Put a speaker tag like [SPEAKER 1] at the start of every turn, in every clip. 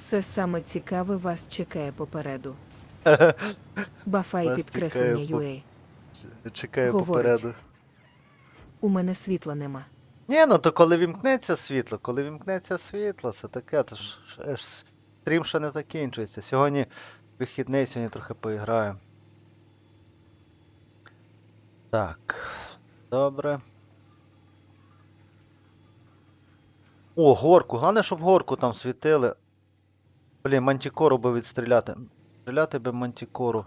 [SPEAKER 1] Все саме цікаве вас чекає попереду. Бафай
[SPEAKER 2] Вас
[SPEAKER 1] підкреслення
[SPEAKER 2] чекає
[SPEAKER 1] UA.
[SPEAKER 2] Чекаю
[SPEAKER 1] Говорить.
[SPEAKER 2] попереду.
[SPEAKER 1] У мене світла нема.
[SPEAKER 2] Ні, ну то коли вімкнеться світло, коли вімкнеться світло, це таке, то ж, ж, ж стрім ще не закінчується. Сьогодні вихідний, сьогодні трохи поіграю. Так. Добре. О, горку. Головне, щоб горку там світили. Блін, мантікору би відстріляти. Стріляти би мантікору.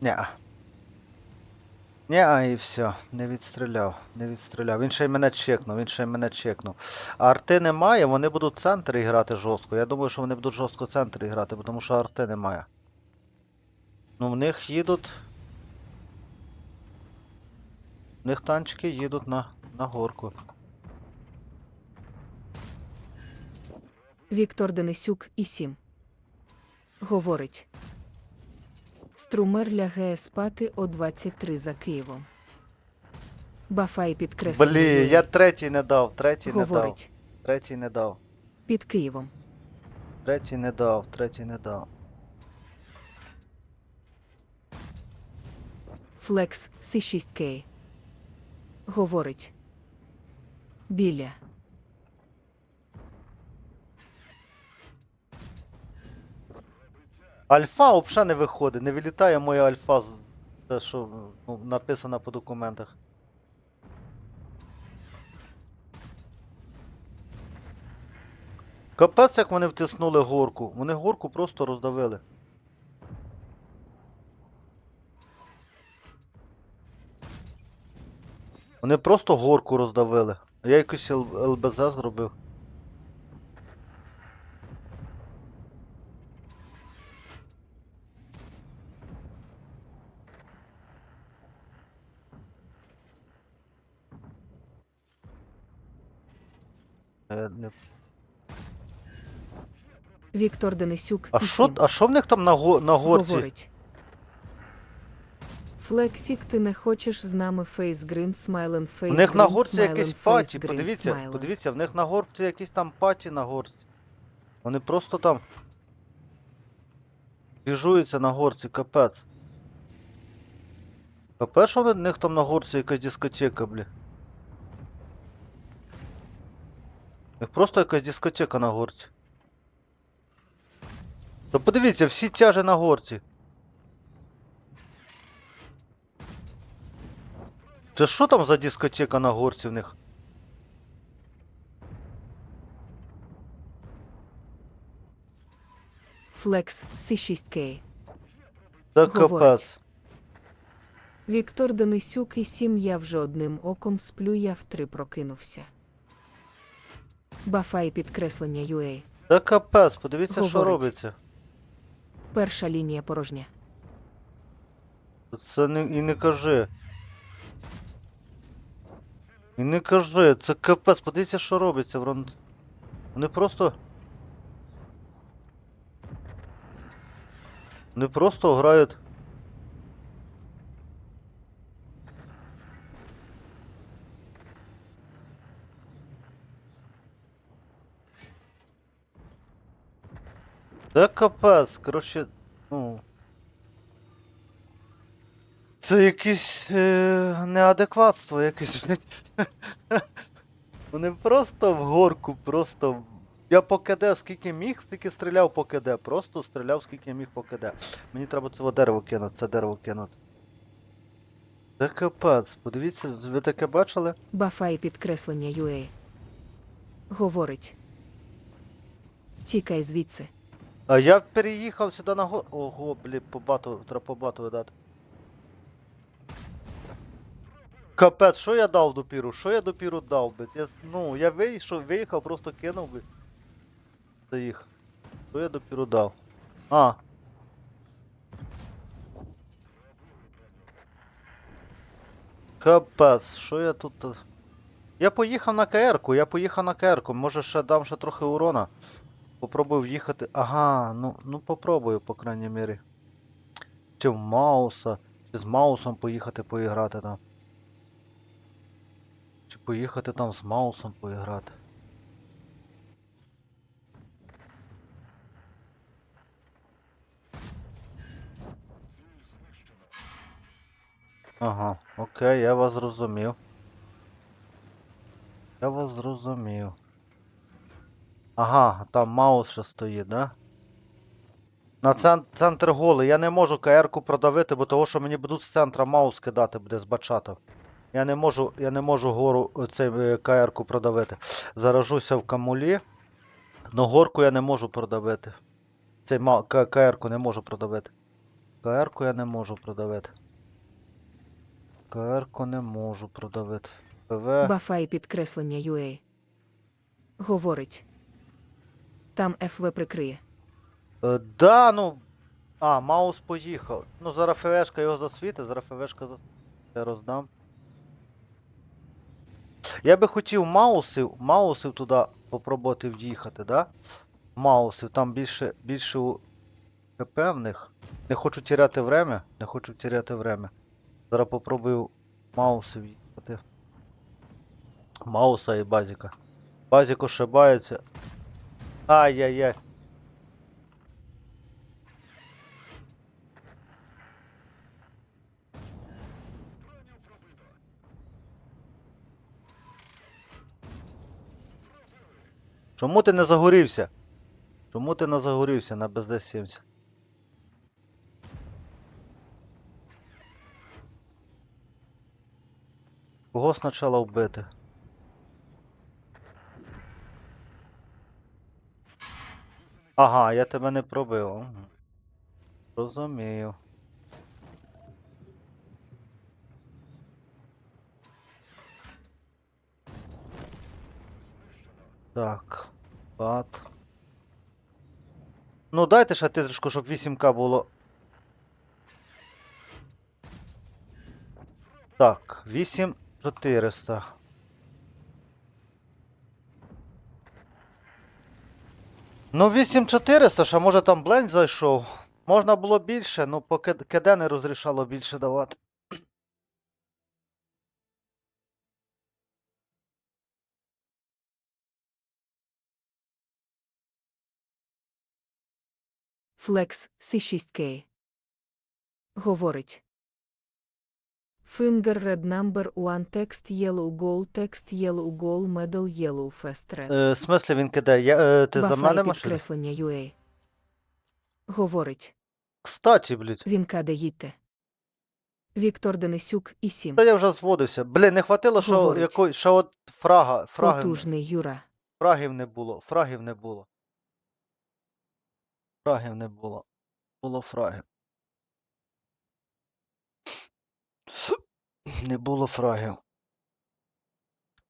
[SPEAKER 2] Ня. Ня, і все, не відстріляв, не відстріляв. Він ще й мене чекнув, він ще й мене чекнув. А арти немає, вони будуть центри грати жорстко. Я думаю, що вони будуть жорстко центри грати, тому що арти немає. Ну, в них їдуть. В них танчики їдуть на, на горку.
[SPEAKER 1] Віктор Денисюк і сім. Говорить. Струмер лягає спати о 23 за Києвом. Бафай підкреслення
[SPEAKER 2] Блін, я третій не дав, третій не дав, третій не дав,
[SPEAKER 1] Під Києвом.
[SPEAKER 2] третій не дав, третій не дав.
[SPEAKER 1] Флекс С6К. Говорить. Біля.
[SPEAKER 2] Альфа взагалі не виходить, не вилітає моя альфа, з- те, що ну, написано по документах. Капець, як вони втиснули горку. Вони горку просто роздавили. Вони просто горку роздавили. Я якось ЛБЗ зробив.
[SPEAKER 1] Віктор Денисюк
[SPEAKER 2] А що, а що в них там на, го, на горці?
[SPEAKER 1] Говорить. Флексік, ти не хочеш з нами фейсгрин, смайлен,
[SPEAKER 2] У
[SPEAKER 1] фейсгрин,
[SPEAKER 2] них на горці якісь паті, подивіться,
[SPEAKER 1] смайлен.
[SPEAKER 2] подивіться, в них на горці якісь там паті на горці. Вони просто там. Біжуються на горці, капець. Капець, що в них там на горці якась дискотека, блі. Них просто якась дискотека на горці. Та подивіться, всі тяжі на горці. Це що там за дискотека на горці в них?
[SPEAKER 1] Флекс С6К.
[SPEAKER 2] Та капець.
[SPEAKER 1] Віктор Денисюк і сім я вже одним оком сплю, я в три прокинувся. Бафай підкреслення UA.
[SPEAKER 2] Та капець, подивіться, що
[SPEAKER 1] Говорить.
[SPEAKER 2] робиться.
[SPEAKER 1] Перша лінія порожня.
[SPEAKER 2] Це не і не кажи. І не кажи, це капець, подивіться, що робиться. Врон- Вони просто. Вони просто грають. Та капець, коротше, ну. Це якесь е, неадекватство, якесь, блядь. Вони просто в горку, просто. Я по КД скільки міг, стільки стріляв по КД. Просто стріляв скільки міг по КД. Мені треба цього дерево кинути, це дерево кинути. Та капець, подивіться, ви таке бачили?
[SPEAKER 1] Бафай підкреслення UA. Говорить. Тікай звідси.
[SPEAKER 2] А я переїхав сюди на го. Ого, блін, по бату, треба по бату видати. Капець, що я дав допіру? Що я допіру дав би? Я, ну, я вийшов, виїхав, просто кинув би. Заїхав. Що я допіру дав? А. Капець, що я тут. Я поїхав на КР-ку, я поїхав на КР-ку, може ще дам ще трохи урона. Попробую в'їхати. Ага, ну ну попробую, по крайній мірі. Чи в Мауса, чи з Маусом поїхати поіграти там. Чи поїхати там з Маусом поіграти. Ага, окей, я вас зрозумів. Я вас зрозумів. Ага, там маус ще стоїть, да? На центр голий. Я не можу КР-ку продавити, бо того, що мені будуть з центра маус кидати буде з. Я не можу, я не можу гору цей е, КР-ку продавити. Заражуся в камулі. Но горку я не можу продавити. Цей КР-ку не можу продавити. КР-ку я не можу продавити. КР-ку не можу продавити. ПВ.
[SPEAKER 1] Бафай підкреслення UA. Говорить. Там ФВ прикриє.
[SPEAKER 2] Е, да, ну. А, маус поїхав. Ну, зараз ФВшка його засвітить, зараз ФВшка засвітить. Я роздам. Я би хотів маусів, маусів туди попробувати в'їхати, да? Маусів, там більше, більше у ХП в них. Не хочу тіряти время, не хочу тіряти время. Зараз попробую мауси в'їхати. Мауса і базіка. Базік ошибається. Ай-яй-яй. Чому ти не загорівся? Чому ти не загорівся на БЗ-70? Кого спочатку вбити? Ага, я тебе не пробив. Розумію. Так. Бат. Ну дайте ще титришку, щоб 8К було. Так, 8400. Ну, 8400, ще може там бленд зайшов. Можна було більше, ну поки КД не розрішало більше давати.
[SPEAKER 1] Flex C6K. Говорить. Finger red number one text yellow goal text yellow goal medal yellow fast red.
[SPEAKER 2] Е, в смислі він кидає? Я, е, ти за мене машина?
[SPEAKER 1] підкреслення UA. Говорить.
[SPEAKER 2] Кстати, блядь.
[SPEAKER 1] Він каде їдьте. Віктор Денисюк і 7.
[SPEAKER 2] Та я вже зводився. Блін, не хватило, що
[SPEAKER 1] Говорить.
[SPEAKER 2] якої, ще от фрага, фрагів,
[SPEAKER 1] Потужний Юра.
[SPEAKER 2] фрагів не було, фрагів не було. Фрагів не було. Було фрагів. Не було фрагів.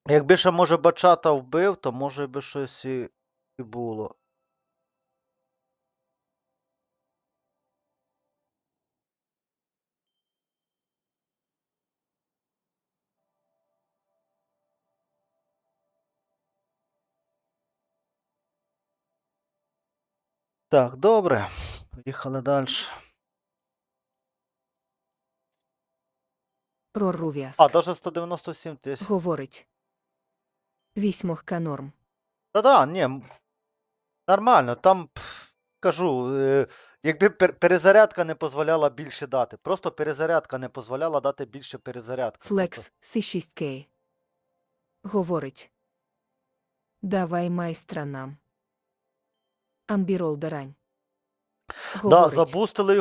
[SPEAKER 2] Якби ще, може, бачата вбив, то може би щось і, і було. Так, добре. Поїхали далі.
[SPEAKER 1] Прорув'язк.
[SPEAKER 2] А, даже 197 тисяч.
[SPEAKER 1] Говорить. Вісьмохка норм.
[SPEAKER 2] Та-да, ні. м, Нормально, там пф, кажу, е, якби пер- перезарядка не дозволяла більше дати. Просто перезарядка не дозволяла дати більше перезарядки. Тобто,
[SPEAKER 1] Flex C6K. Говорить. Давай майстра нам. Амбірол Дарань.
[SPEAKER 2] Да,
[SPEAKER 1] Говорить.
[SPEAKER 2] забустили